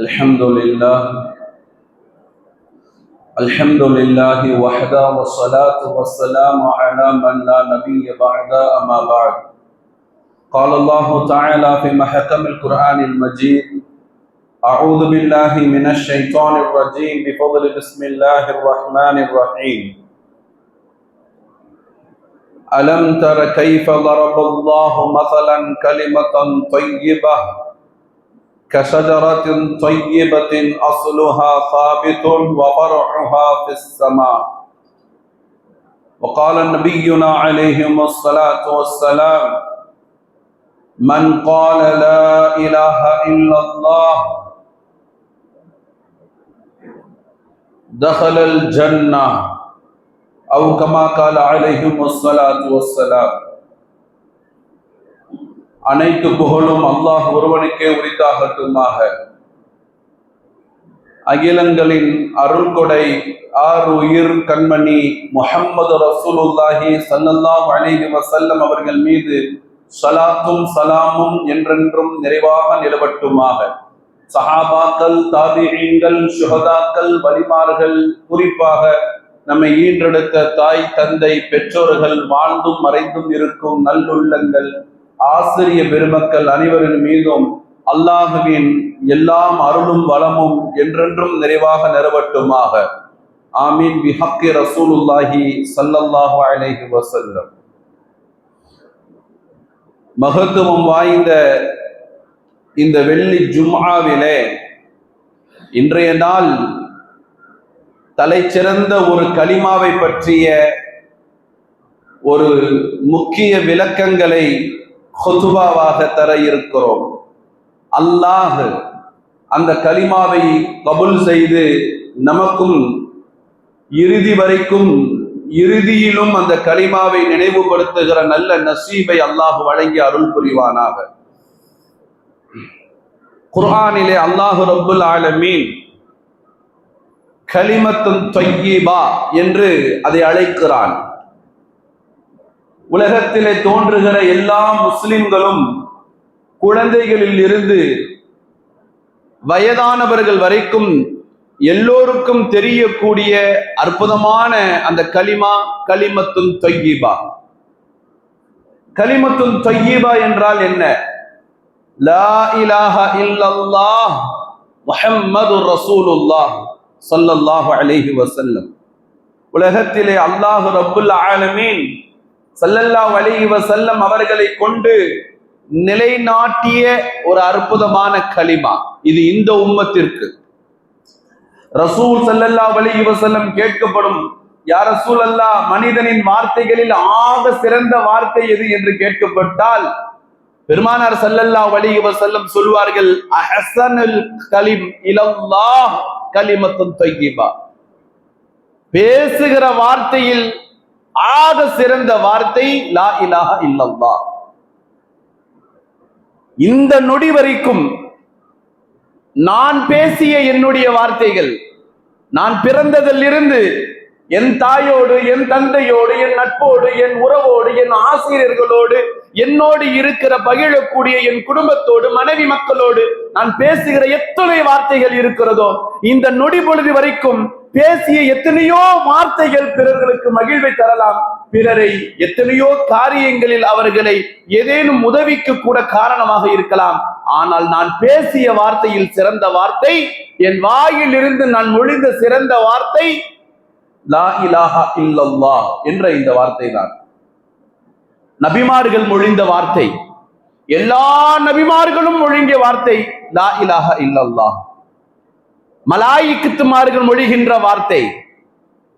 الحمد لله الحمد لله وحده، والصلاة والسلام على من لا نبي بعد، أما بعد. قال الله تعالى في محكم القرآن المجيد أعوذ بالله من الشيطان الرجيم، بفضل بسم الله الرحمن الرحيم. ألم تر كيف ضرب الله مثلا كلمة طيبة؟ كشجرة طيبة أصلها ثابت وفرعها في السماء. وقال نبينا عليهم الصلاة والسلام من قال لا إله إلا الله دخل الجنة. أو كما قال عليهم الصلاة والسلام அனைத்து புகழும் அல்லாஹ் ஒருவனுக்கே உரித்தாகட்டுமாக. அகிலங்களின் அருள்கொடை ஆறு உயிர் கண்மணி முஹம்மது ரசூலுல்லாஹி சல்லல்லாஹ் அலைஹி வசல்லம் அவர்கள் மீது சலாத்தும் சலாமும் என்றென்றும் நிறைவாக நிலவட்டுமாக. சஹாபாக்கள் தாபிஈன்கள் சுகதாக்கள் வலிமார்கள் குறிப்பாக நம்மை ஈன்றெடுத்த தாய் தந்தை பெற்றோர்கள் வாழ்ந்தும் மறைந்தும் இருக்கும் நல்லுள்ளங்கள். ஆசிரிய பெருமக்கள் அனைவரின் மீதும் அல்லாஹுவின் எல்லாம் அருளும் வளமும் என்றென்றும் நிறைவாக நிறவட்டுமாக. ஆமீன். பிஹக்கி ரசூலுல்லாஹி சல்லல்லாஹு அலைஹி வசல்லம் மகத்துவம் வாய்ந்த இந்த வெள்ளி ஜும்ஆவிலே இன்றைய நாள் தலைச்சிறந்த ஒரு களிமாவை பற்றிய ஒரு முக்கிய விளக்கங்களை ஹொதுபாவாக தர இருக்கிறோம். அல்லாஹ் அந்த கலிமாவை கபுல் செய்து நமக்கும் இறுதி வரைக்கும் இறுதியிலும் அந்த கலிமாவை நினைவுபடுத்துகிற நல்ல நசீபை அல்லாஹ் வழங்கி அருள் புரிவானாக. குர்ஆனிலே அல்லாஹு ரபுல் ஆலமீன் கலிமத்தும் தொய்யீபா என்று அதை அழைக்கிறான். உலகத்திலே தோன்றுகிற எல்லா முஸ்லிம்களும் குழந்தைகளில் இருந்து வயதானவர்கள் வரைக்கும் எல்லோருக்கும் தெரியக்கூடிய அற்புதமான அந்த கலிமா கலிமத்துன் தொய்யீபா. கலிமத்துன் தொய்யீபா என்றால் என்ன? லா இலாஹ இல்லல்லாஹ் முஹம்மது ரசூலுல்லாஹ் சல்லல்லாஹு அலைஹி வசல்லம் உலகத்திலே அல்லாஹு ரப்புல் ஆலமீன் சல்லல்லா வலிவ செல்லம் அவர்களை கொண்டு நிலைநாட்டிய ஒரு அற்புதமான கலிமா இது இந்த உம்மத்திற்கு. ரசூல் சல்லல்லா வலிவ செல்லம் கேட்கப்படும் யா ரசூல் அல்லாஹ் மனிதனின் வார்த்தைகளில் ஆக சிறந்த வார்த்தை எது? என்று கேட்கப்பட்டால் பெருமானார் சல்லல்லா வலிவ செல்லம் சொல்வார்கள் அஹசனுல் கலிம் இலல்லா கலிமத்தும் தய்யிபா பேசுகிற வார்த்தையில் ஆக சிறந்த வார்த்தை லா இலாஹ இல்லல்லா. இந்த நொடி வரைக்கும் நான் பேசிய என்னுடைய வார்த்தைகள் நான் பிறந்ததிலிருந்து என் தாயோடு என் தந்தையோடு என் நட்போடு என் உறவோடு என் ஆசிரியர்களோடு என்னோடு இருக்கிற பகிழக்கூடிய என் குடும்பத்தோடு மனைவி மக்களோடு நான் பேசுகிற எத்தனை வார்த்தைகள் இருக்கிறதோ இந்த நொடி பொழுது வரைக்கும் பேசிய எத்தனையோ வார்த்தைகள் பிறர்களுக்கு மகிழ்வை தரலாம். பிறரை எத்தனையோ காரியங்களில் அவர்களை ஏதேனும் உதவிக்கு கூட காரணமாக இருக்கலாம். ஆனால் நான் பேசிய வார்த்தையில் சிறந்த வார்த்தை என் வாயில் இருந்து நான் மொழிந்த சிறந்த வார்த்தை லா இலாஹா இல்லல்லா என்ற இந்த வார்த்தை தான் நபிமார்கள் மொழிந்த வார்த்தை எல்லா நபிமார்களும் மொழிங்கிய வார்த்தை லா இலாஹா இல்லல்லா மலாயிக்குத்துமார்கள் மொழிகின்ற வார்த்தை.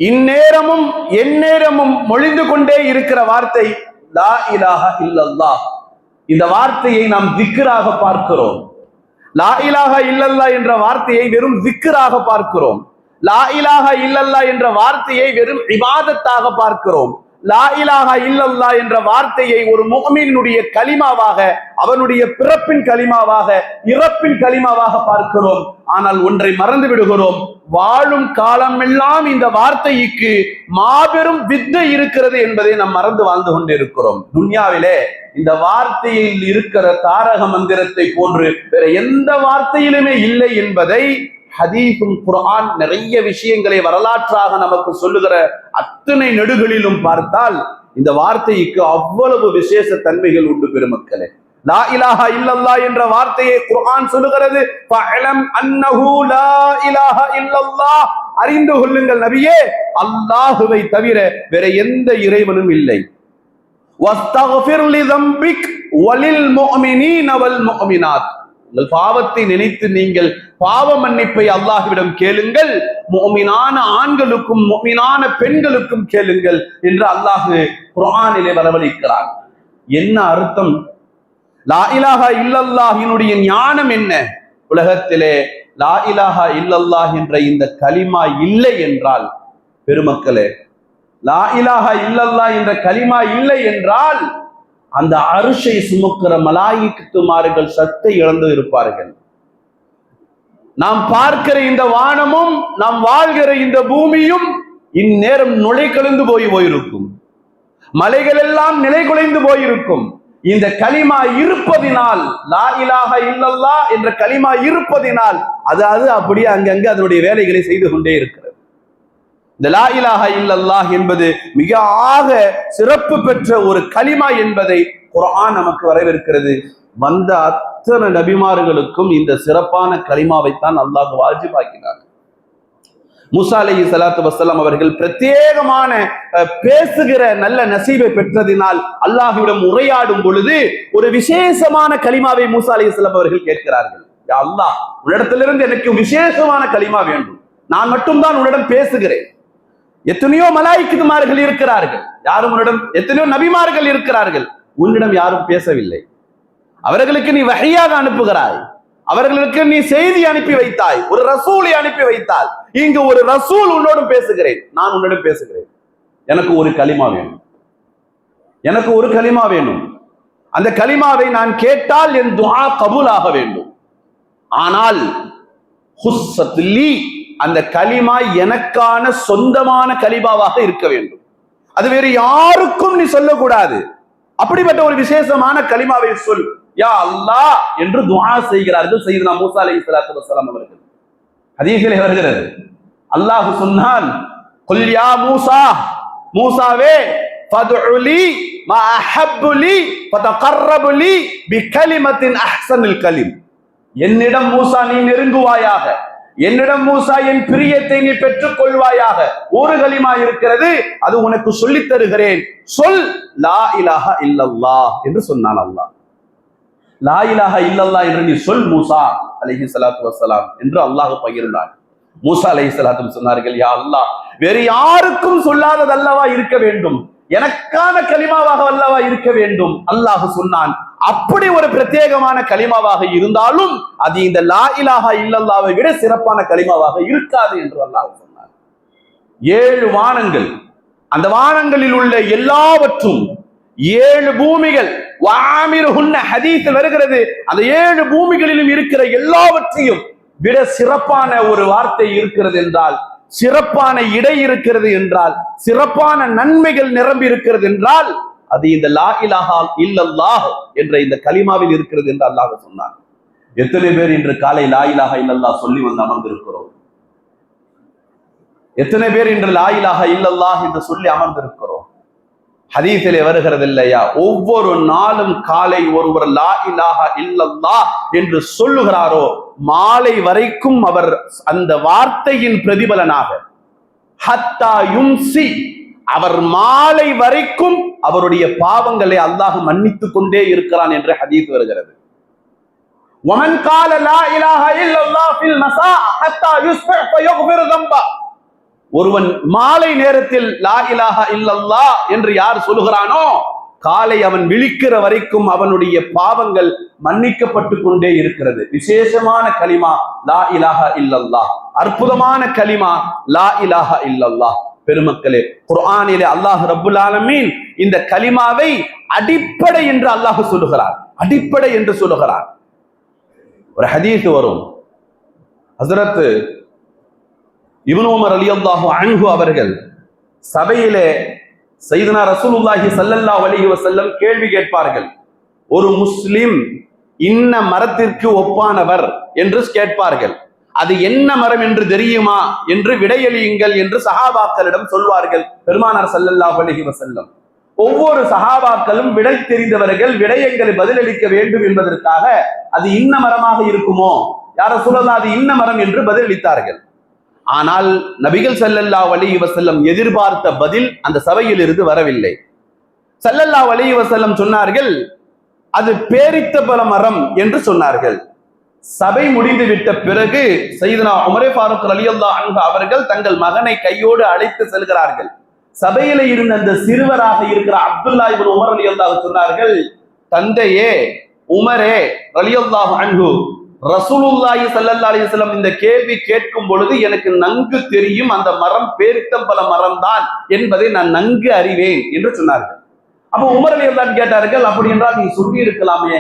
இந்நேரமும் எந்நேரமும் மொழிந்து கொண்டே இருக்கிற வார்த்தை லா இலாஹ இல்லல்லா இந்த வார்த்தையை நாம் திக்கராக பார்க்கிறோம். லா இலாஹ இல்லல்லா என்ற வார்த்தையை வெறும் திக்கராக பார்க்கிறோம். லா இலாஹ இல்லல்லா என்ற வார்த்தையை வெறும் விவாதத்தாக பார்க்கிறோம். லா இலாஹா இல்லல்லா என்ற வார்த்தையை ஒரு முகமீனுடைய கலிமாவாக அவனுடைய பிறப்பின் கலிமாவாக இறப்பின் கலிமாவாக பார்க்கிறோம். ஆனால் ஒன்றை மறந்து விடுகிறோம். வாழும் காலமெல்லாம் இந்த வார்த்தைக்கு மாபெரும் வித்தை இருக்கிறது என்பதை நாம் மறந்து வாழ்ந்து கொண்டிருக்கிறோம். துன்யாவிலே இந்த வார்த்தையில் இருக்கிற தாரக மந்திரத்தை போன்று வேற எந்த வார்த்தையிலுமே இல்லை என்பதை ஹதீஃபும் குர்ஆன் நிறைய விஷயங்களை வரலாற்றாக நமக்கு சொல்லுகிற அத்தனை நெடுகளிலும் பார்த்தால் இந்த வார்த்தைக்கு அவ்வளவு விசேஷ தன்மைகள் உண்டு பெருமக்களே. லா இலாஹா இல்லல்லா என்ற வார்த்தையை குர்ஆன் சொல்லுகிறது. ஃபஅலம் அன்னஹு லா இலாஹா இல்லல்லா. அறிந்து கொள்ளுங்கள் நபியே அல்லாஹுவை தவிர வேற எந்த இறைவனும் இல்லை. வஸ்தக்ஃபிர் லிதம்பிக் வலில் முஃமினீன வல் முஃமினாத் உங்கள் பாவத்தை நினைத்து நீங்கள் பாவ மன்னிப்பை அல்லாஹ்விடம் கேளுங்கள். மோமினான ஆண்களுக்கும் மோமினான பெண்களுக்கும் கேளுங்கள் என்று அல்லாஹு குரானிலே வரவழைக்கிறார் என்ன அர்த்தம்? லா இலாஹா இல்லல்லாஹினுடைய ஞானம் என்ன? உலகத்திலே லா இலாஹா இல்லல்லாஹ் என்ற இந்த கலிமா இல்லை என்றால் பெருமக்களே லா இலாஹா இல்லல்லாஹ் என்ற கலிமா இல்லை என்றால் அந்த அரிசை சுமக்கிற மலாயிக்குமார்கள் சத்தை இழந்து இருப்பார்கள். நாம் பார்க்கிற இந்த வானமும் நாம் வாழ்கிற இந்த பூமியும் இந்நேரம் நுழை கலந்து போய் போயிருக்கும். மலைகள் எல்லாம் நிலை குலைந்து போயிருக்கும். இந்த களிமா இருப்பதினால் லா இலாஹ இல்லல்லா என்ற களிமா இருப்பதினால் அது அது அப்படியே அங்கங்க அதனுடைய வேலைகளை செய்து கொண்டே இருக்கிறது. இந்த லா இலாஹ இல்லல்லாஹ் என்பது மிக ஆக சிறப்பு பெற்ற ஒரு கலிமா என்பதை குரான் நமக்கு வரவேற்கிறது. வந்த அத்தனை நபிமார்களுக்கும் இந்த சிறப்பான கலிமாவைத்தான் அல்லாஹ் வாஜிபாக்கினார் முசா அலி சலாத்து வஸலாம் அவர்கள் பிரத்யேகமான அஹ், பேசுகிற நல்ல நசீபை பெற்றதினால் அல்லாஹுவிடம் உரையாடும் பொழுது ஒரு விசேஷமான கலிமாவை மூசா சலாம் அவர்கள் கேட்கிறார்கள். அல்லாஹ் உன்னிடத்திலிருந்து எனக்கு விசேஷமான கலிமா வேண்டும். நான் மட்டும்தான் உன்னிடம் பேசுகிறேன். எத்தனையோ மலாய்க்குமார்கள் இருக்கிறார்கள். யாரும் உன்னிடம் எத்தனையோ நபிமார்கள் இருக்கிறார்கள். உன்னிடம் யாரும் பேசவில்லை. அவர்களுக்கு நீ வகையாக அனுப்புகிறாய். அவர்களுக்கு நீ செய்தி அனுப்பி வைத்தாய். ஒரு ரசூலை அனுப்பி வைத்தால். இங்கு ஒரு ரசூல் உன்னோடும் பேசுகிறேன். நான் உன்னிடம் பேசுகிறேன். எனக்கு ஒரு களிமா வேணும் எனக்கு ஒரு களிமா வேணும் அந்த கலிமாவை நான் கேட்டால் என் துஆ கபூலாக வேண்டும். ஆனால் ஹுஸ்ஸத்துல்லி அந்த களிமா எனக்கான சொந்தமான கலிமாவாக இருக்க வேண்டும். அது வேறு யாருக்கும் நீ சொல்லக்கூடாது. அப்படிப்பட்ட ஒரு விசேஷமான கலிமாவை சொல் யா அல்லாஹ் என்று துவா செய்கிறார்கள் செய்தனா மூசா அலை சலாத்து வசலாம் அவர்கள். ஹதீஸிலே வருகிறது. அல்லாஹ் சொன்னான் கொல்யா மூசா மூசாவே ஃபதுஉ லி மா அஹப்பு லி ஃபதகர்ரபு லி பிகலிமத்தின் அஹ்ஸனில் கலிம் என்னிடம் மூசா நீ நெருங்குவாயாக. என்னிடம் மூசா என் பிரியத்தை நீ பெற்றுக் கொள்வாயாக. ஒரு கலிமா இருக்கிறது அது உனக்கு சொல்லித் தருகிறேன். சொல் லா இலாஹா இல்லல்லா என்று சொன்னான் அல்லாஹ். லா இலாஹா இல்லல்லா என்று நீ சொல் மூசா அலஹி சலாத்து வசலாம் என்று அல்லாஹ் பகிர்ந்தான் மூசா அலஹி சலாத்து சொன்னார்கள் யா அல்லாஹ் வேறு யாருக்கும் சொல்லாததல்லவா இருக்க வேண்டும். எனக்கான கலிமாவாக அல்லவா இருக்க வேண்டும்? அல்லாஹ் சொன்னான். அப்படி ஒரு பிரத்யேகமான கலிமாவாக இருந்தாலும் அது இந்த லா இலாஹா இல்லல்லாவை விட சிறப்பான கலிமாவாக இருக்காது என்று அல்லாஹ் சொன்னார் ஏழு வானங்கள் அந்த வானங்களில் உள்ள எல்லாவற்றும் ஏழு பூமிகள் வாமிருகுன்ன ஹதீஸில் வருகிறது. அந்த ஏழு பூமிகளிலும் இருக்கிற எல்லாவற்றையும் விட சிறப்பான ஒரு வார்த்தை இருக்கிறது என்றால் சிறப்பான இடை இருக்கிறது என்றால் சிறப்பான நன்மைகள் நிரம்பி இருக்கிறது என்றால் அது இந்த லா இலாஹா இல்லல்லாஹ் என்ற இந்த கலிமாவில் இருக்கிறது என்று அல்லாஹ் சொன்னார் எத்தனை பேர் இன்று காலை லா இலாஹா இல்லல்லா சொல்லி வந்து அமர்ந்திருக்கிறோம்? எத்தனை பேர் இன்று லா இலாஹா இல்லல்லாஹ் என்று சொல்லி அமர்ந்திருக்கிறோம்? ஹதீஸிலே வருகிறது இல்லையா ஒவ்வொரு நாளும் காலை ஒருவர் லா இலாஹா இல்லல்லா என்று சொல்லுகிறாரோ மாலை வரைக்கும் அவர் அந்த வார்த்தையின் பிரதிபலனாக. ஹத்தா யும்சி அவர் மாலை வரைக்கும் அவருடைய பாவங்களை அல்லாஹ் மன்னித்துக் கொண்டே இருக்கிறான் என்று ஹதீஸ் வருகிறது. ஒமன் கால லா இலாஹா இல்லல்லா ஃபில் நசா ஹத்தா யுஸ்ஃப ஃபயக்ஃபிர் தம்பா ஒருவன் மாலை நேரத்தில் லா இலாஹா இல்லல்லா என்று யார் சொல்லுகிறானோ காலை அவன் விழிக்கிற வரைக்கும் அவனுடைய பாவங்கள் மன்னிக்கப்பட்டு கொண்டே இருக்கிறது. விசேஷமான கலிமா லா இலாஹா இல்லல்லா அற்புதமான கலிமா லா இலாஹா இல்லல்லா பெருமக்களே குர்ஆனிலே அல்லாஹ் ரபுல் ஆலமீன் இந்த கலிமாவை அடிப்படை என்று அல்லாஹ் சொல்லுகிறார் அடிப்படை என்று சொல்லுகிறார் ஒரு ஹதீஸ் வரும். ஹசரத்து இவனோமர் அலி அல்லாஹு அன்ஹு அவர்கள் சபையிலே சைதனா ரசூலுல்லாஹி சல்லல்லா அலைஹி செல்லம் கேள்வி கேட்பார்கள். ஒரு முஸ்லிம் இன்ன மரத்திற்கு ஒப்பானவர் என்று கேட்பார்கள். அது என்ன மரம் என்று தெரியுமா என்று விடையளியுங்கள் என்று சஹாபாக்களிடம் சொல்வார்கள் பெருமானார் ஸல்லல்லாஹு அலைஹி செல்லம் ஒவ்வொரு சஹாபாக்களும் விடை தெரிந்தவர்கள் விடயங்களை பதிலளிக்க வேண்டும் என்பதற்காக அது இன்ன மரமாக இருக்குமோ? யார சொல்லலாம் அது இன்ன மரம் என்று பதிலளித்தார்கள். ஆனால் நபிகள் சல்லல்லா வலி வசல்லம் எதிர்பார்த்த பதில் அந்த சபையில் இருந்து வரவில்லை. சல்லல்லா வலி வசல்லம் சொன்னார்கள் அது பேரித்த பல மரம் என்று சொன்னார்கள். சபை முடிந்து விட்ட பிறகு சைதனா உமரே ஃபாரூக் ரலியல்லாஹு அன்பு அவர்கள் தங்கள் மகனை கையோடு அழைத்து செல்கிறார்கள். சபையில இருந்த அந்த சிறுவராக இருக்கிற அப்துல்லா இவர் உமர் ரலியல்லாஹு சொன்னார்கள் தந்தையே உமரே ரலியல்லாஹு அன்பு ரசூலுல்லாஹி ஸல்லல்லாஹு அலிஸ்லம் இந்த கேள்வி கேட்கும் பொழுது எனக்கு நன்கு தெரியும் அந்த மரம் பேரித்தம்பல மரம் தான் என்பதை நான் நன்கு அறிவேன் என்று சொன்னார்கள். அப்போ உமர் அலி தான் கேட்டார்கள் அப்படி என்றால் நீ சொல்லி இருக்கலாமே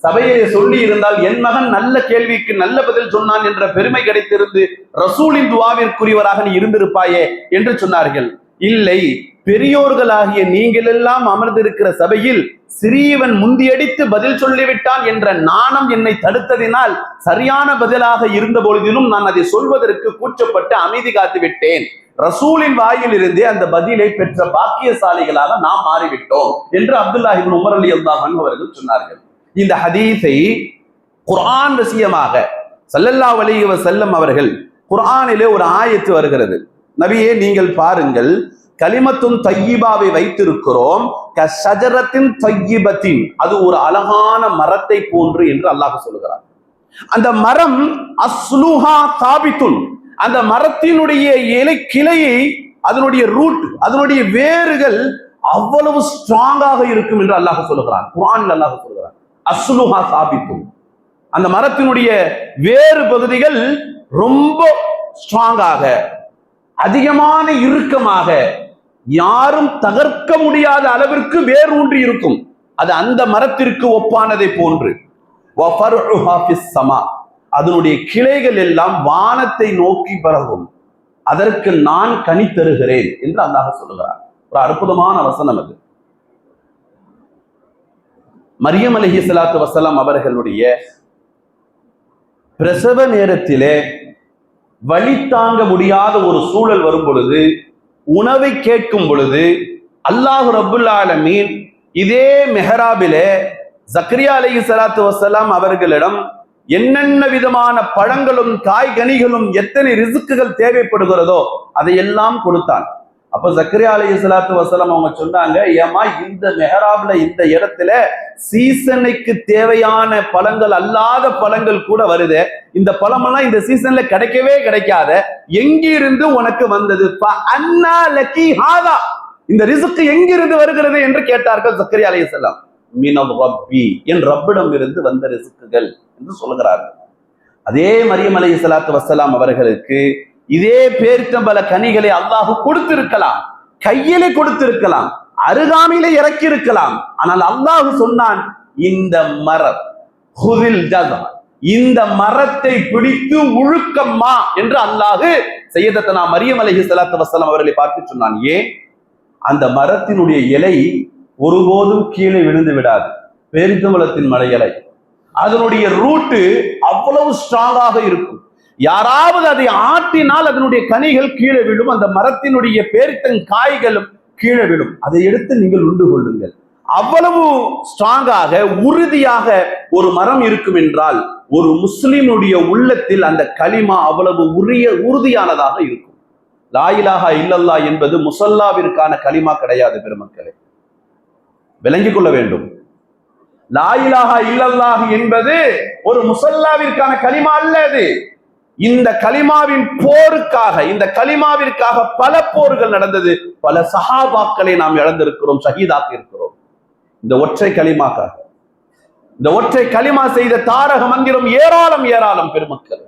சபையை சொல்லி இருந்தால் என் மகன் நல்ல கேள்விக்கு நல்ல பதில் சொன்னான் என்ற பெருமை கிடைத்திருந்து ரசூலின் துவாவிற்குரியவராக நீ இருந்திருப்பாயே என்று சொன்னார்கள். இல்லை பெரியோர்களாகிய நீங்கள் எல்லாம் அமர்ந்திருக்கிற சபையில் சிறியவன் முந்தியடித்து பதில் சொல்லிவிட்டான் என்ற நாணம் என்னை தடுத்ததினால் சரியான பதிலாக இருந்த பொழுதிலும் நான் அதை சொல்வதற்கு கூச்சப்பட்டு அமைதி காத்து விட்டேன் ரசூலின் வாயில் இருந்தே அந்த பதிலை பெற்ற பாக்கியசாலிகளாக நாம் மாறிவிட்டோம் என்று அப்துல்லாஹிபின் உமர் அலி அல்லாஹன் அவர்கள் சொன்னார்கள். இந்த ஹதீஸை குரான் விஷயமாக சல்லல்லா அலைஹி செல்லம் அவர்கள் குரானிலே ஒரு ஆயத்து வருகிறது. நபியே நீங்கள் பாருங்கள் கலிமத்தும் தையிபாவை வைத்திருக்கிறோம். சஜரத்தின் ஷஜரத்தின் தையிபத்தின். அது ஒரு அழகான மரத்தை போன்று என்று அல்லாஹ் சொல்லுகிறார் அந்த மரம் அஸ்லுஹா சாபித்துன். அந்த மரத்தினுடைய இலை கிளையை அதனுடைய ரூட் அதனுடைய வேர்கள் அவ்வளவு ஸ்ட்ராங்காக இருக்கும் என்று அல்லாஹ் சொல்லுகிறான். குரான் அல்லாஹ் சொல்லுகிறான். அஸ்லுஹா சாபித்துன். அந்த மரத்தினுடைய வேறு பகுதிகள் ரொம்ப ஸ்ட்ராங்காக அதிகமான இறுக்கமாக யாரும் தகர்க்க முடியாத அளவிற்கு வேர் ஊன்றி இருக்கும். அது அந்த மரத்திற்கு ஒப்பானதை போன்று. சமா. அதனுடைய கிளைகள் எல்லாம் வானத்தை நோக்கி பரவும். அதற்கு நான் கனி தருகிறேன் என்று அல்லாஹ் சொல்லுகிறார் ஒரு அற்புதமான வசனம் அது. மரியம் அலஹி சலாத்து வசலாம் அவர்களுடைய பிரசவ நேரத்திலே வழி தாங்க முடியாத ஒரு சூழல் வரும் பொழுது உணவை கேட்கும் பொழுது அல்லாஹ் ரபுல் ஆலமீன் இதே மெஹராபிலே ஜக்ரியா அலி சலாத்து வசலாம் அவர்களிடம் என்னென்ன விதமான பழங்களும் காய்கனிகளும் எத்தனை ரிசுக்குகள் தேவைப்படுகிறதோ அதையெல்லாம் கொடுத்தான். அப்ப சக்கரியா அலி இஸ்லாத்து வசலம் அவங்க சொன்னாங்க ஏமா இந்த மெஹராப்ல இந்த இடத்துல சீசனுக்கு தேவையான பழங்கள் அல்லாத பழங்கள் கூட வருது. இந்த பழமெல்லாம் இந்த சீசன்ல கிடைக்கவே கிடைக்காத. எங்கிருந்து உனக்கு வந்தது? அண்ணா லக்கி ஹாதா. இந்த ரிசுக்கு எங்கிருந்து வருகிறது என்று கேட்டார்கள் ஜக்கரியா அலைஹிஸ்ஸலாம் மினல் ரப்பி. என் ரப்பிடம் இருந்து வந்த ரிசுக்குகள் என்று சொல்கிறார்கள் அதே மரியம் அலி இஸ்லாத்து வசலாம் அவர்களுக்கு இதே பேரித்தம்பல கனிகளை அல்லாஹ் கொடுத்திருக்கலாம் கையிலே கொடுத்திருக்கலாம் அருகாமையிலே இறக்கி இருக்கலாம் ஆனால் அல்லாஹு சொன்னான் இந்த மரம் ஹுதில் இந்த மரத்தை பிடித்து உழுக்கம்மா என்று அல்லாஹ் செய்யதத்தனா மரியம் அலஹி சலாத்து வசலம் அவர்களை பார்த்து சொன்னான். ஏன்? அந்த மரத்தினுடைய இலை ஒருபோதும் கீழே விழுந்து விடாது. பேரித்தம்பலத்தின் மலை இலை அதனுடைய ரூட்டு அவ்வளவு ஸ்ட்ராங்காக இருக்கும். யாராவது அதை ஆட்டினால் அதனுடைய கனிகள் கீழே விழும் அந்த மரத்தினுடைய பேரித்தன் காய்களும் கீழே விழும். அதை எடுத்து நீங்கள் உண்டு கொள்ளுங்கள். அவ்வளவு ஸ்ட்ராங்காக உறுதியாக ஒரு மரம் இருக்கும் என்றால் ஒரு முஸ்லிமுடைய உள்ளத்தில் அந்த களிமா அவ்வளவு உரிய உறுதியானதாக இருக்கும். லாயிலாகா இல்லல்லா என்பது முசல்லாவிற்கான களிமா கிடையாது பெருமக்களே. விளங்கிக் கொள்ள வேண்டும். லாயிலாகா இல்லல்லாஹ் என்பது ஒரு முசல்லாவிற்கான களிமா அல்ல அது. இந்த கலிமாவின் போருக்காக இந்த கலிமாவிற்காக பல போர்கள் நடந்தது. பல சஹாபாக்களை நாம் இழந்திருக்கிறோம் ஷஹீதாக்கி இருக்கிறோம். இந்த ஒற்றை கலிமாக்காக இந்த ஒற்றை களிமா செய்த தாரக மந்திரம் ஏராளம் ஏராளம் பெருமக்கள்.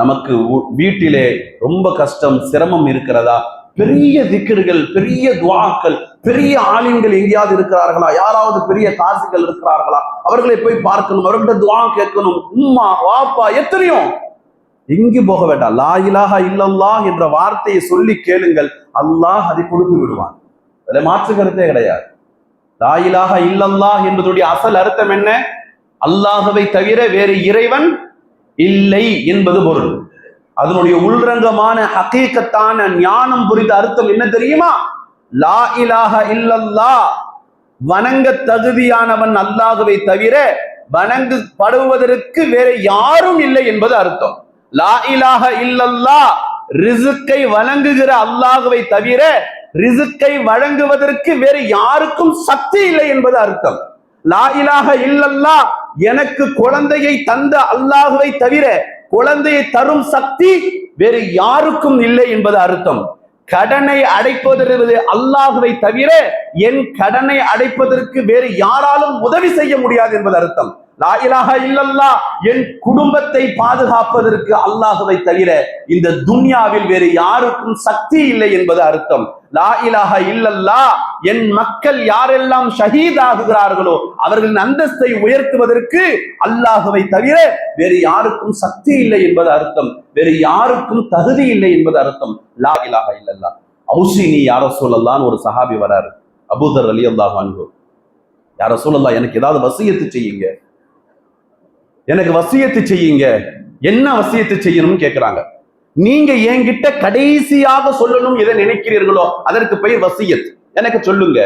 நமக்கு வீட்டிலே ரொம்ப கஷ்டம் சிரமம் இருக்கிறதா? பெரிய திக்கர்கள் பெரிய துவாக்கள் பெரிய ஆலிம்கள் எங்கேயாவது இருக்கிறார்களா? யாராவது பெரிய காசிகள் இருக்கிறார்களா? அவர்களை போய் பார்க்கணும் அவர்கிட்ட துவா கேட்கணும். உம்மா வாப்பா எத்தனையோ? எங்கு போக வேண்டாம். லா இலாஹா இல்லல்லா என்ற வார்த்தையை சொல்லி கேளுங்கள். அல்லாஹ் அதை கொடுத்து விடுவான். அதில் மாற்று கருத்தே கிடையாது. லா இலாஹா இல்லல்லா என்பதுடைய அசல் அர்த்தம் என்ன? அல்லாஹவை தவிர வேறு இறைவன் இல்லை என்பது பொருள். அதனுடைய உள்ரங்கமான ஹகீக்கத்தான ஞானம் புரிந்த அர்த்தம் என்ன தெரியுமா? லா இலாஹ இல்லல்லா வணங்க தகுதியானவன் அல்லாஹுவை தவிர வணங்கப்படுவதற்கு வேற யாரும் இல்லை என்பது அர்த்தம். லா இலாஹ இல்லல்லா ரிசுக்கை வழங்குகிற அல்லாஹுவை தவிர ரிசுக்கை வழங்குவதற்கு வேறு யாருக்கும் சக்தி இல்லை என்பது அர்த்தம். லா இலாக இல்லல்லா எனக்கு குழந்தையை தந்த அல்லாஹுவை தவிர குழந்தையை தரும் சக்தி வேறு யாருக்கும் இல்லை என்பது அர்த்தம். கடனை அடைப்பதற்கு அல்லாஹுவை தவிர என் கடனை அடைப்பதற்கு வேறு யாராலும் உதவி செய்ய முடியாது என்பது அர்த்தம். லாயிலாக இல்லல்லா என் குடும்பத்தை பாதுகாப்பதற்கு அல்லாஹுவை தவிர இந்த துன்யாவில் வேறு யாருக்கும் சக்தி இல்லை என்பது அர்த்தம். லா இல்லல்லா என் மக்கள் யாரெல்லாம் ஷஹீத் ஆகுகிறார்களோ அவர்களின் அந்தஸ்தை உயர்த்துவதற்கு அல்லாஹுவை தவிர வேறு யாருக்கும் சக்தி இல்லை என்பது அர்த்தம். வேறு யாருக்கும் தகுதி இல்லை என்பது அர்த்தம். லா இலாஹ இல்லல்லா அவுசினி யார சொல்லலான்னு ஒரு சஹாபி வராரு. அபூதர் அலி அல்லாஹ் அன்பு யார சொல்லலாம் எனக்கு ஏதாவது வசியத்து செய்யுங்க. எனக்கு வசியத்து செய்யுங்க. என்ன வசியத்து செய்யணும்னு கேட்கிறாங்க நீங்க என்கிட்ட கடைசியாக சொல்லணும் எதை நினைக்கிறீர்களோ அதற்கு பெயர் வசியத். எனக்கு சொல்லுங்க.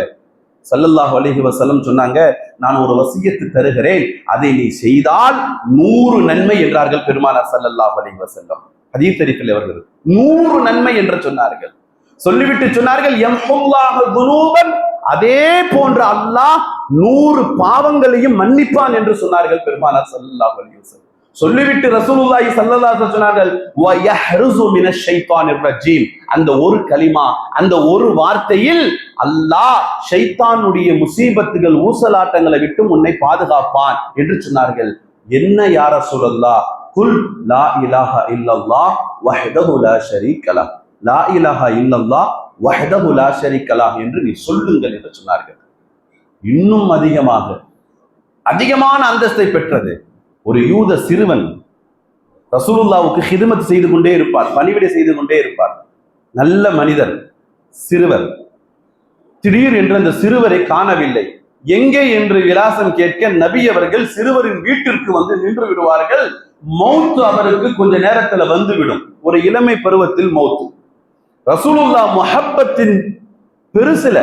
சல்லல்லாஹ் அலிஹி வசலம் சொன்னாங்க நான் ஒரு வசியத்து தருகிறேன். அதை நீ செய்தால் நூறு நன்மை என்றார்கள் பெருமானார் சல்லல்லாஹ் அலிஹி வசல்லம் ஹதீஸ் ஷரீஃபில் அவர்கள் நூறு நன்மை என்று சொன்னார்கள். சொல்லிவிட்டு சொன்னார்கள் எம் அதே போன்ற அல்லாஹ் நூறு பாவங்களையும் மன்னிப்பான் என்று சொன்னார்கள் பெருமானார் சல்லா அலைஹி சொல்லிவிட்டு ரசூலுல்லாஹி சல்லல்லாஹு அலைஹி சொன்னார்கள் வ யஹ்ருசு மினஷ் ஷைத்தானிர் ரஜீம். அந்த ஒரு கலிமா அந்த ஒரு வார்த்தையில் அல்லாஹ் ஷைத்தானுடைய முசீபத்துகள் ஊசலாட்டங்களை விட்டு உன்னை பாதுகாப்பான் என்று சொன்னார்கள். என்ன யார சொல்லல்லா குல் லா இலாஹ இல்லல்லாஹ் வஹ்தஹு லா ஷரீக லஹ். லா இலஹா இல்லல்லா வஹதஹு லா ஷரீக என்று நீ சொல்லுங்கள் என்று சொன்னார்கள். இன்னும் அதிகமாக அதிகமான அந்தஸ்தை பெற்றது ஒரு யூத சிறுவன். ரசூலுல்லாவுக்கு ஹிதமத் செய்து கொண்டே இருப்பார் பணிவிடை செய்து கொண்டே இருப்பார். நல்ல மனிதர் சிறுவர். திடீர் என்று அந்த சிறுவரை காணவில்லை. எங்கே என்று விலாசம் கேட்க நபி அவர்கள் சிறுவரின் வீட்டிற்கு வந்து நின்று விடுவார்கள். மௌத்து அவருக்கு கொஞ்ச நேரத்துல வந்துவிடும். ஒரு இளமை பருவத்தில் மௌத்து. ரசூலுல்லா முஹப்பத்தின் பெருசுல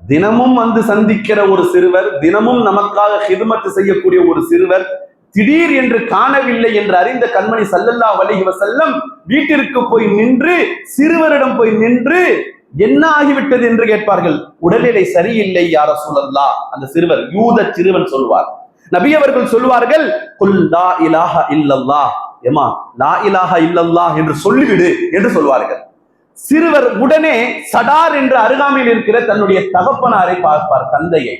தினமும் வந்து சந்திக்கிற ஒரு சிறுவர் தினமும் நமக்காக ஹிதுமத்து செய்யக்கூடிய ஒரு சிறுவர் திடீர் என்று காணவில்லை என்று அறிந்த கண்மணி சல்லல்லா வலிஹி வசல்லம் வீட்டிற்கு போய் நின்று சிறுவரிடம் போய் நின்று என்ன ஆகிவிட்டது என்று கேட்பார்கள். உடல்நிலை சரியில்லை யார சூழல்லா அந்த சிறுவர் யூத சிறுவன் சொல்வார். நபி அவர்கள் சொல்வார்கள் குல் லா இலாஹா இல்லல்லா ஏமா லா இலாஹா இல்லல்லா என்று சொல்லிவிடு என்று சொல்வார்கள். சிறுவர் உடனே சடார் என்று அருகாமையில் இருக்கிற தன்னுடைய தகப்பனாரை பார்ப்பார் தந்தையை.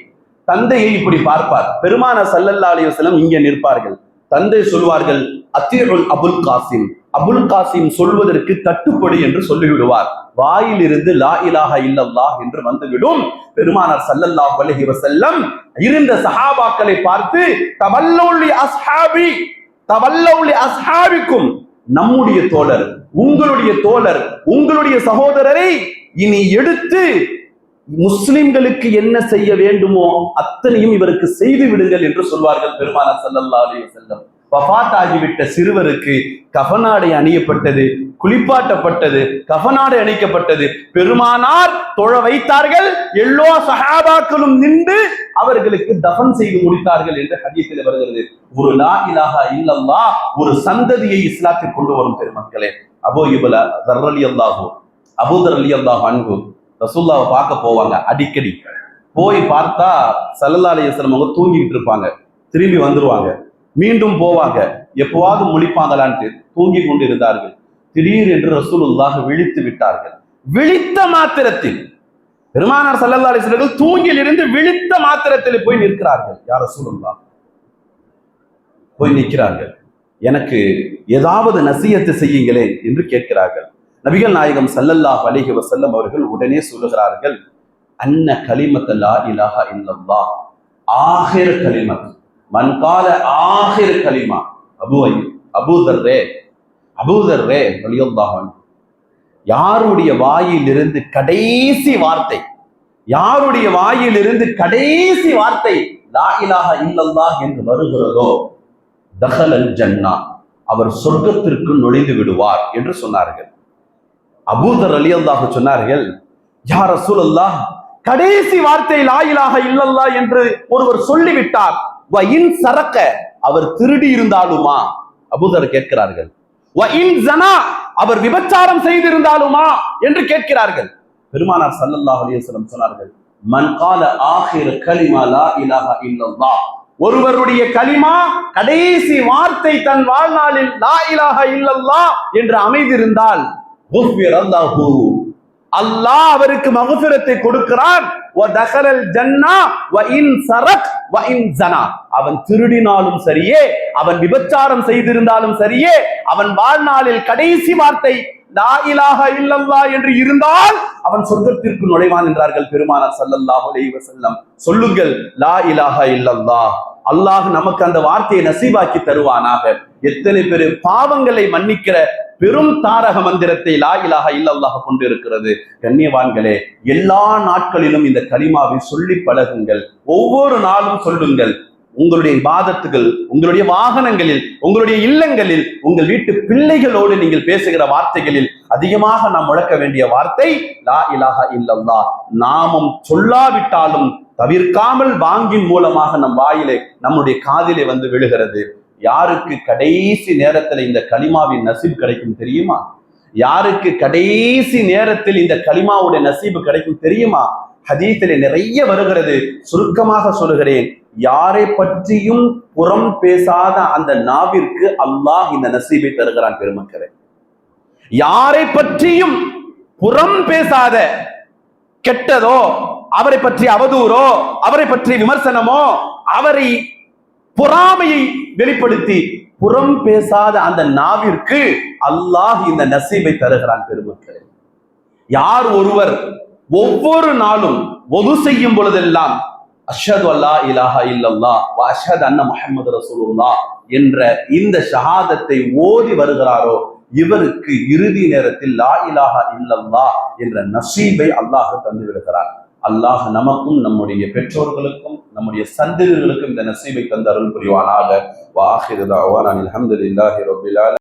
தந்தையை இப்படி பார்ப்பார். பெருமான சல்லல்லா அலிவசலம் இங்கே நிற்பார்கள். தந்தை சொல்வார்கள் அத்தீருல் அபுல் காசிம். அபுல் காசிம் சொல்வதற்கு கட்டுப்படி என்று சொல்லிவிடுவார். வாயிலிருந்து லா இலாக இல்லல்லா என்று வந்துவிடும். பெருமானார் சல்லல்லா அலைஹி வசல்லம் இருந்த சஹாபாக்களை பார்த்து தவல்லௌலி அஸ்ஹாபி தவல்லௌலி அஸ்ஹாபிக்கும். நம்முடைய தோழர் உங்களுடைய தோழர் உங்களுடைய சகோதரரை இனி எடுத்து முஸ்லிம்களுக்கு என்ன செய்ய வேண்டுமோ அத்தனையும் இவருக்கு செய்து விடுங்கள் என்று சொல்வார்கள் பெருமானார் ஸல்லல்லாஹு செல்லம் வஃபாத் ஆகிவிட்ட சிறுவருக்கு கஃபனாடை அணியப்பட்டது குளிப்பாட்டப்பட்டது கஃபனாடை அணிக்கப்பட்டது. பெருமானார் தொழ வைத்தார்கள் எல்லோ சஹாபாக்களும் நின்று அவர்களுக்கு தஃபன் செய்து முடித்தார்கள் என்று ஹதீஸில் வருகிறது. ஒரு லா இலாஹா இல்லல்லாஹ் ஒரு சந்ததியை இஸ்லாத்தில் கொண்டு வரும் பெருமக்களே. அபோ இபுல தர்ரலி அல்லாஹோ அபூதர் அலி அல்லாஹ் அன்பு ரசூல்லாவை பார்க்க போவாங்க அடிக்கடி. போய் பார்த்தா சல்லல்லா அலையம் அவங்க தூங்கிட்டு இருப்பாங்க. திரும்பி வந்துருவாங்க. மீண்டும் போவாங்க எப்போவாவது முழிப்பாங்களான்ட்டு தூங்கி கொண்டு இருந்தார்கள் திடீர் என்று ரசூலுல்லாக விழித்து விட்டார்கள். விழித்த மாத்திரத்தில். பெருமானார் சல்லல்லா அலிஸ்வர்கள் தூங்கில் இருந்து விழித்த மாத்திரத்தில் போய் நிற்கிறார்கள். யார் ரசூலுல்லா போய் நிற்கிறார்கள். எனக்கு ஏதாவது நசியத்தை செய்யுங்களேன் என்று கேட்கிறார்கள். நபிகள் நாயகம் சல்லல்லாஹ் அலிஹி வசல்லம் அவர்கள் உடனே சொல்லுகிறார்கள் அன்ன கலிமத் இலாஹா இல்லல்லா ஆஹிர் கலிமத் மன் கால ஆஹிர் கலிமா. அபு அபூதர் அபூதர்ரே அபூதர்ரே ரே அன்ஹு. யாருடைய வாயிலிருந்து கடைசி வார்த்தை யாருடைய வாயிலிருந்து கடைசி வார்த்தை லா இலாஹ என்று வருகிறதோ தஹலல் ஜன்னா அவர் சொர்க்கத்திற்கு நுழைந்து விடுவார் என்று சொன்னார்கள். அபூதர் அலியல்லாஹு சொன்னார்கள் யார் ரசூலல்லாஹ் கடைசி வார்த்தை லா இலாஹ என்று ஒருவர் சொல்லிவிட்டார். வயின் சரக்க அவர் திருடி இருந்தாலுமா? அபூதர் கேட்கிறார்கள். வ ஜனா அவர் விபச்சாரம் செய்திருந்தாலுமா? என்று கேட்கிறார்கள். பெருமானார் ஸல்லல்லாஹு அலைஹி சொன்னார்கள் மன் கால ஆஹிர் கலிமா லா இலாஹா இல்லல்லா ஒருவருடைய கலிமா கடைசி வார்த்தை தன் வாழ்நாளில் லா இலாஹா இல்லல்லா என்று அமைந்திருந்தால் அல்லாஹ் அவருக்கு மகஃபிரத்தை கொடுக்கிறான். வ ஜன்னா வ இன் சரக் வ இன் ஜனா. அவன் திருடினாலும் சரியே அவன் விபச்சாரம் செய்திருந்தாலும் சரியே அவன் வாழ்நாளில் கடைசி வார்த்தை லா இலாஹ என்று இருந்தால் அவன் சொர்க்கத்திற்கு நுழைவான் என்றார்கள் பெருமானார் சல்லல்லாஹு அலைஹி வஸல்லம். சொல்லுங்கள் லா இலாஹ இல்லல்லா அல்லாஹ் நமக்கு அந்த வார்த்தையை நசீபாக்கி தருவானாக. எத்தனை பேரு பாவங்களை மன்னிக்கிற பெரும் தாரக மந்திரத்தை லா இலாஹ இல்லல்லாஹ் கொண்டு இருக்கிறது கண்ணியவான்களே எல்லா நாட்களிலும் இந்த கலிமாவை சொல்லி பழகுங்கள். ஒவ்வொரு நாளும் சொல்லுங்கள். உங்களுடைய பாதத்துகள் உங்களுடைய வாகனங்களில் உங்களுடைய இல்லங்களில் உங்கள் வீட்டு பிள்ளைகளோடு நீங்கள் பேசுகிற வார்த்தைகளில் அதிகமாக நாம் முழக்க வேண்டிய வார்த்தை லா இலாக இல்லல்லா நாமும் சொல்லாவிட்டாலும் தவிர்க்காமல் வாங்கின் மூலமாக நம் வாயிலே நம்முடைய காதிலே வந்து விழுகிறது. யாருக்கு கடைசி நேரத்துல இந்த களிமாவின் நசீப் கிடைக்கும் தெரியுமா? யாருக்கு கடைசி நேரத்தில் இந்த களிமாவுடைய நசீபு கிடைக்கும் தெரியுமா? ஹதீத்திலே நிறைய வருகிறது. சுருக்கமாக சொல்லுகிறேன். யாரை பற்றியும் புறம் பேசாத அந்த நாவிற்கு அல்லாஹ் இந்த நசீபை தருகிறான் பெருமக்களே. யாரை பற்றியும் புறம் பேசாத கெட்டதோ அவரை பற்றி அவதூறோ அவரை பற்றி விமர்சனமோ அவரை பொறாமையை வெளிப்படுத்தி புறம் பேசாத அந்த நாவிற்கு அல்லாஹ் இந்த நசீபை தருகிறான் பெருமக்களே. யார் ஒருவர் ஒவ்வொரு நாளும் ஒது செய்யும் பொழுதெல்லாம் அஷது அல்லா இலாஹா இல்லல்லா அஷத் அண்ணன் அன்ன முஹம்மது என்ற இந்த ஷஹாதத்தை ஓதி வருகிறாரோ இவருக்கு இறுதி நேரத்தில் லா இலாஹா இல்லல்லா என்ற நசீபை அல்லாஹ் தந்து விடுகிறார் அல்லாஹ் நமக்கும் நம்முடைய பெற்றோர்களுக்கும் நம்முடைய சந்ததிகளுக்கும் இந்த நசீபை தந்த அருள் புரிவானாக வாஹிரு அலமதுல்லாஹி அல்ஹம்துலில்லாஹி